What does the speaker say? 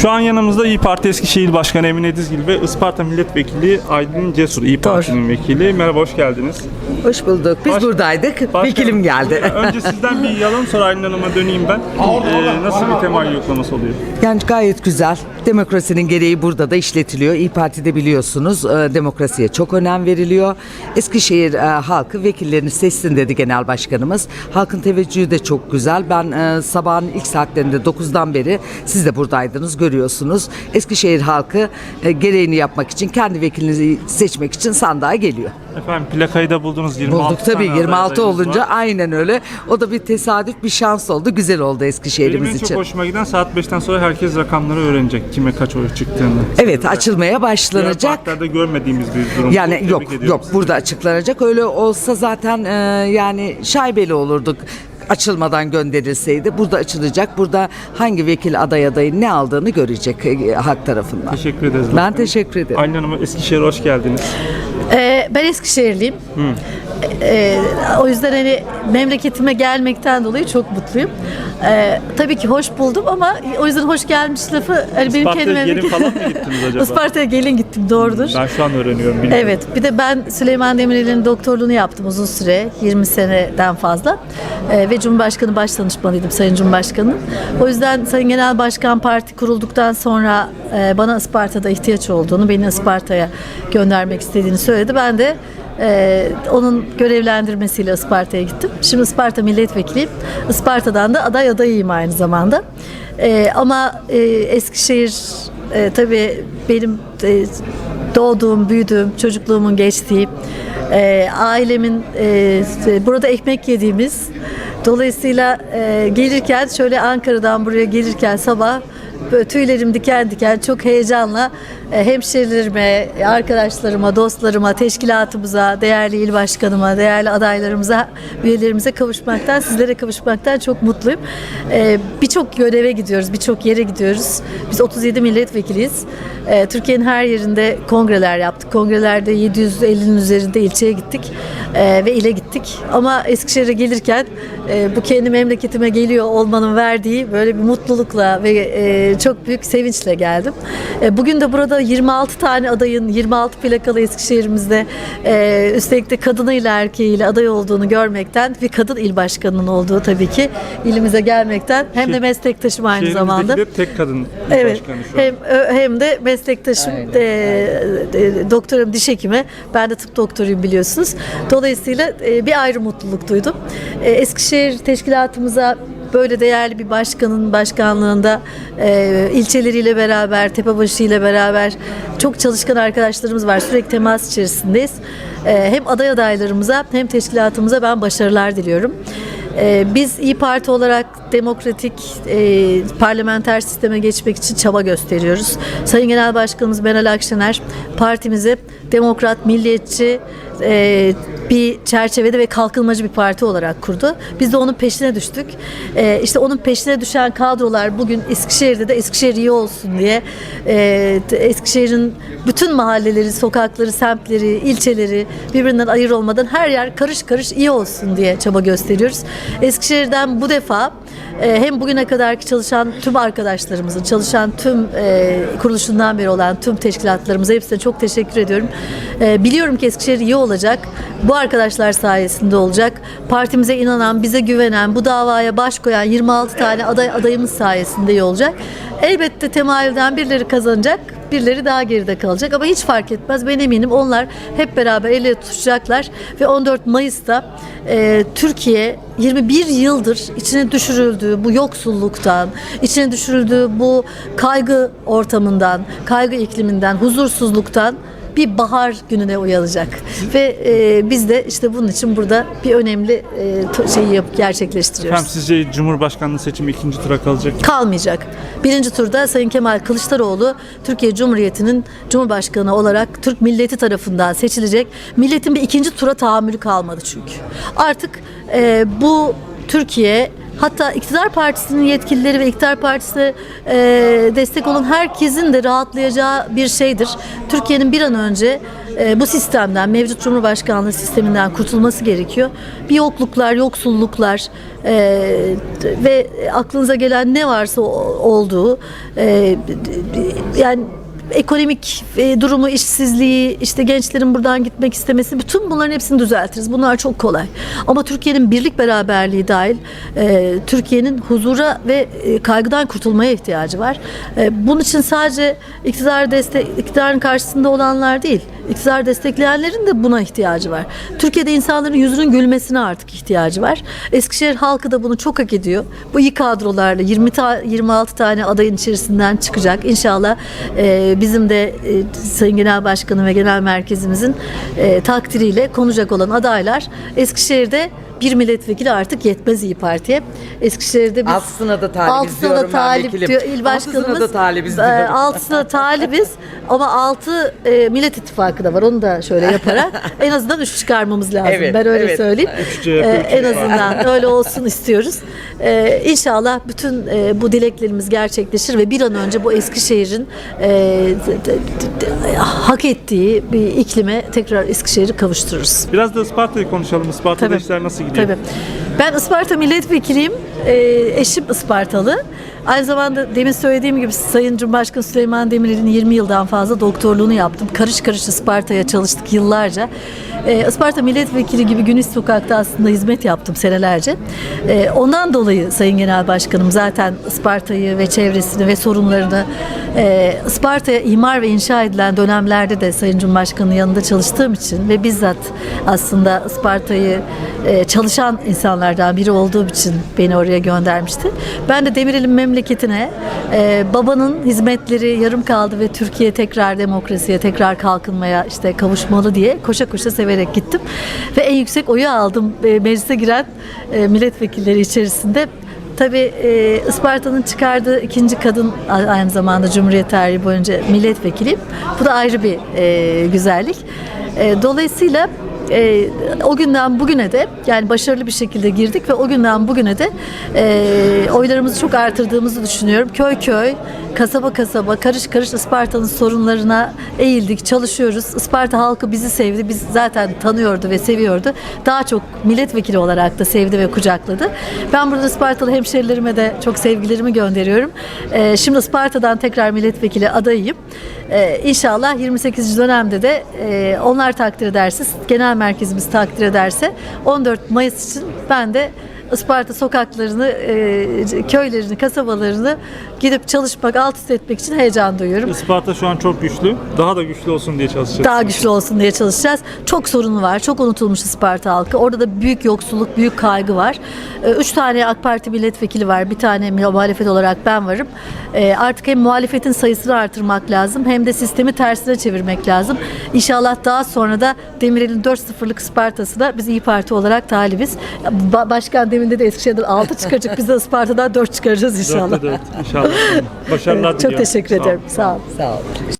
Şu an yanımızda İyi Parti Eskişehir Başkanı Emine Dizgil ve Isparta Milletvekili Aydın Cesur, İyi Parti'nin vekili. Merhaba, hoş geldiniz. Hoş bulduk. Biz Baş- buradaydık. Başkanım, Vekilim geldi. Önce sizden bir yalan sonra Aylin Hanım'a döneyim ben. Ee, nasıl bir temayül yoklaması oluyor? Yani gayet güzel. Demokrasinin gereği burada da işletiliyor. İyi Parti'de biliyorsunuz e, demokrasiye çok önem veriliyor. Eskişehir e, halkı vekillerini seçsin dedi Genel Başkanımız. Halkın teveccühü de çok güzel. Ben e, sabahın ilk saatlerinde 9'dan beri siz de buradaydınız görüyorsunuz. Eskişehir halkı gereğini yapmak için kendi vekilini seçmek için sandığa geliyor. Efendim plakayı da buldunuz 26 Bulduk tabii tane 26 adayımız olunca var. aynen öyle. O da bir tesadüf bir şans oldu. Güzel oldu Benim Eskişehir'imiz en için. çok hoşuma giden saat 5'ten sonra herkes rakamları öğrenecek. Kime kaç oy çıktığını. Evet açılmaya Diğer başlanacak. partilerde görmediğimiz bir durum. Yani Tebrik yok ediyorum yok sizi. burada açıklanacak. Öyle olsa zaten e, yani şaibeli olurduk açılmadan gönderilseydi. Burada açılacak. Burada hangi vekil aday adayın ne aldığını görecek e, halk tarafından. Teşekkür ederiz. Ben başkanım. teşekkür ederim. Aylin Hanım'a Eskişehir'e hoş geldiniz. Ee, ben Eskişehirliyim. Ee, o yüzden hani memleketime gelmekten dolayı çok mutluyum. Ee, tabii ki hoş buldum ama o yüzden hoş gelmiş lafı hani benim Isparta'ya kendime gelin falan mı gittiniz acaba? Isparta'ya gelin gittim doğrudur. Ben şu an öğreniyorum. bilmiyorum. Evet. Bir de ben Süleyman Demirel'in doktorluğunu yaptım uzun süre. 20 seneden fazla. Ee, ve Cumhurbaşkanı başdanışmanıydım Sayın Cumhurbaşkanı. O yüzden Sayın Genel Başkan Parti kurulduktan sonra e, bana Isparta'da ihtiyaç olduğunu, beni Isparta'ya göndermek istediğini söyledi. Ben de e, onun görevlendirmesiyle Isparta'ya gittim. Şimdi Isparta milletvekiliyim. Isparta'dan da aday adayıyım aynı zamanda. E, ama Eskişehir tabii benim doğduğum, büyüdüğüm, çocukluğumun geçtiği, ailemin burada ekmek yediğimiz. Dolayısıyla e, gelirken şöyle Ankara'dan buraya gelirken sabah böyle tüylerim diken diken çok heyecanla hemşerilerime, arkadaşlarıma, dostlarıma, teşkilatımıza, değerli il başkanıma, değerli adaylarımıza, üyelerimize kavuşmaktan, sizlere kavuşmaktan çok mutluyum. E, birçok göreve gidiyoruz, birçok yere gidiyoruz. Biz 37 milletvekiliyiz. E, Türkiye'nin her yerinde kongreler yaptık. Kongrelerde 750'nin üzerinde ilçeye gittik e, ve ile gittik. Ama Eskişehir'e gelirken e, bu kendi memleketime geliyor olmanın verdiği böyle bir mutlulukla ve e, çok büyük sevinçle geldim. E, bugün de burada 26 tane adayın 26 plakalı Eskişehir'imizde e, üstelik de kadınıyla erkeğiyle aday olduğunu görmekten ve kadın il başkanının olduğu tabii ki ilimize gelmekten hem de Şehir- meslektaşım aynı zamanda. Şehrimizdekiler tek kadın Evet. başkanı şu an. Hem hem de meslektaşım e, e, doktorum diş hekimi. Ben de tıp doktoruyum biliyorsunuz. Dolayısıyla e, bir ayrı mutluluk duydum. E, Eskişehir teşkilatımıza böyle değerli bir başkanın başkanlığında e, ilçeleriyle beraber, Tepebaşı ile beraber çok çalışkan arkadaşlarımız var. Sürekli temas içerisindeyiz. E, hem aday adaylarımıza hem teşkilatımıza ben başarılar diliyorum. Ee, Biz İyi Parti olarak demokratik e, parlamenter sisteme geçmek için çaba gösteriyoruz. Sayın Genel Başkanımız Meral Akşener partimizi demokrat, milliyetçi e, bir çerçevede ve kalkınmacı bir parti olarak kurdu. Biz de onun peşine düştük. E, işte onun peşine düşen kadrolar bugün Eskişehir'de de Eskişehir iyi olsun diye e, Eskişehir'in bütün mahalleleri, sokakları, semtleri, ilçeleri birbirinden ayır olmadan her yer karış karış iyi olsun diye çaba gösteriyoruz. Eskişehir'den bu defa hem bugüne kadarki çalışan tüm arkadaşlarımızın, çalışan tüm e, kuruluşundan beri olan tüm teşkilatlarımıza hepsine çok teşekkür ediyorum. E, biliyorum ki Eskişehir iyi olacak. Bu arkadaşlar sayesinde olacak. Partimize inanan, bize güvenen, bu davaya baş koyan 26 tane aday adayımız sayesinde iyi olacak. Elbette temayülden birileri kazanacak, birileri daha geride kalacak ama hiç fark etmez. Ben eminim onlar hep beraber el ele tutuşacaklar ve 14 Mayıs'ta e, Türkiye 21 yıldır içine düşürüldüğü bu yoksulluktan, içine düşürüldüğü bu kaygı ortamından, kaygı ikliminden, huzursuzluktan bir bahar gününe uyanacak. Ve e, biz de işte bunun için burada bir önemli e, şeyi yap, gerçekleştiriyoruz. Efendim sizce Cumhurbaşkanlığı seçimi ikinci tura kalacak mı? kalmayacak. Birinci turda Sayın Kemal Kılıçdaroğlu Türkiye Cumhuriyeti'nin Cumhurbaşkanı olarak Türk milleti tarafından seçilecek. Milletin bir ikinci tura tahammülü kalmadı çünkü. Artık e, bu Türkiye Hatta iktidar partisinin yetkilileri ve iktidar partisine e, destek olan herkesin de rahatlayacağı bir şeydir. Türkiye'nin bir an önce e, bu sistemden, mevcut Cumhurbaşkanlığı sisteminden kurtulması gerekiyor. Bir yokluklar, yoksulluklar e, ve aklınıza gelen ne varsa olduğu e, yani ekonomik e, durumu, işsizliği, işte gençlerin buradan gitmek istemesi bütün bunların hepsini düzeltiriz. Bunlar çok kolay. Ama Türkiye'nin birlik beraberliği dahil e, Türkiye'nin huzura ve e, kaygıdan kurtulmaya ihtiyacı var. E, bunun için sadece iktidar destek, iktidarın karşısında olanlar değil, iktidar destekleyenlerin de buna ihtiyacı var. Türkiye'de insanların yüzünün gülmesine artık ihtiyacı var. Eskişehir halkı da bunu çok hak ediyor. Bu iyi kadrolarla 20 ta, 26 tane adayın içerisinden çıkacak. İnşallah e, bizim de e, Sayın Genel Başkanı ve Genel Merkezimizin e, takdiriyle konacak olan adaylar Eskişehir'de bir milletvekili artık yetmez İyi Parti'ye. Eskişehir'de biz Altısına da talibiz Altısına diyorum da ben talip vekilim. diyor il başkanımız. Altısına da talibiz Ee, diyorum. Altısına talibiz ama altı e, Millet İttifakı da var. Onu da şöyle yaparak en azından üç çıkarmamız lazım. Evet, ben öyle evet. söyleyeyim. Üç Ee, en azından öyle olsun istiyoruz. Ee, inşallah bütün e, bu dileklerimiz gerçekleşir ve bir an önce bu Eskişehir'in e, de- de- de- hak ettiği bir iklime tekrar Eskişehir'i kavuştururuz. Biraz da Isparta'yı konuşalım. Isparta'da Tabii. işler nasıl gidiyor? Tabii. Ben Isparta milletvekiliyim. Ee, eşim Ispartalı. Aynı zamanda demin söylediğim gibi Sayın Cumhurbaşkanı Süleyman Demirel'in 20 yıldan fazla doktorluğunu yaptım. Karış karış Isparta'ya çalıştık yıllarca. Ee, Isparta milletvekili gibi Güneş Sokak'ta aslında hizmet yaptım senelerce. Ee, ondan dolayı Sayın Genel Başkanım zaten Isparta'yı ve çevresini ve sorunlarını e, Isparta'ya imar ve inşa edilen dönemlerde de Sayın Cumhurbaşkanı'nın yanında çalıştığım için ve bizzat aslında Isparta'yı e, çalışan insanlardan biri olduğum için beni oraya göndermişti. Ben de Demirel'in memleketine e, babanın hizmetleri yarım kaldı ve Türkiye tekrar demokrasiye, tekrar kalkınmaya işte kavuşmalı diye koşa koşa severek gittim. Ve en yüksek oyu aldım e, meclise giren e, milletvekilleri içerisinde. Tabii e, Isparta'nın çıkardığı ikinci kadın aynı zamanda Cumhuriyet tarihi boyunca milletvekili. Bu da ayrı bir e, güzellik. Dolayısıyla e, o günden bugüne de yani başarılı bir şekilde girdik ve o günden bugüne de e, oylarımızı çok artırdığımızı düşünüyorum. Köy köy, kasaba kasaba, karış karış Isparta'nın sorunlarına eğildik, çalışıyoruz. Isparta halkı bizi sevdi, biz zaten tanıyordu ve seviyordu. Daha çok milletvekili olarak da sevdi ve kucakladı. Ben burada Ispartalı hemşerilerime de çok sevgilerimi gönderiyorum. E, şimdi Isparta'dan tekrar milletvekili adayıyım. E, inşallah 28. dönemde de e, onlar takdir ederse, genel merkezimiz takdir ederse 14 Mayıs için ben de Isparta sokaklarını, e, köylerini, kasabalarını gidip çalışmak, alt üst etmek için heyecan duyuyorum. Isparta şu an çok güçlü. Daha da güçlü olsun diye çalışacağız. Daha güçlü olsun diye çalışacağız. Çok sorunu var. Çok unutulmuş Isparta halkı. Orada da büyük yoksulluk, büyük kaygı var. Ee, Üç tane AK Parti milletvekili var. Bir tane muhalefet olarak ben varım. Ee, Artık hem muhalefetin sayısını artırmak lazım hem de sistemi tersine çevirmek lazım. İnşallah daha sonra da Demirel'in 4-0'lık Isparta'sına biz İyi Parti olarak talibiz. Ba- Başkan deminde de Eskişehir'den 6 çıkacak. Biz de Isparta'dan 4 çıkaracağız inşallah. Dörtte dört. İnşallah. Başarılar Evet, çok diliyorum. teşekkür ederim. Sağ olun. Sağ olun.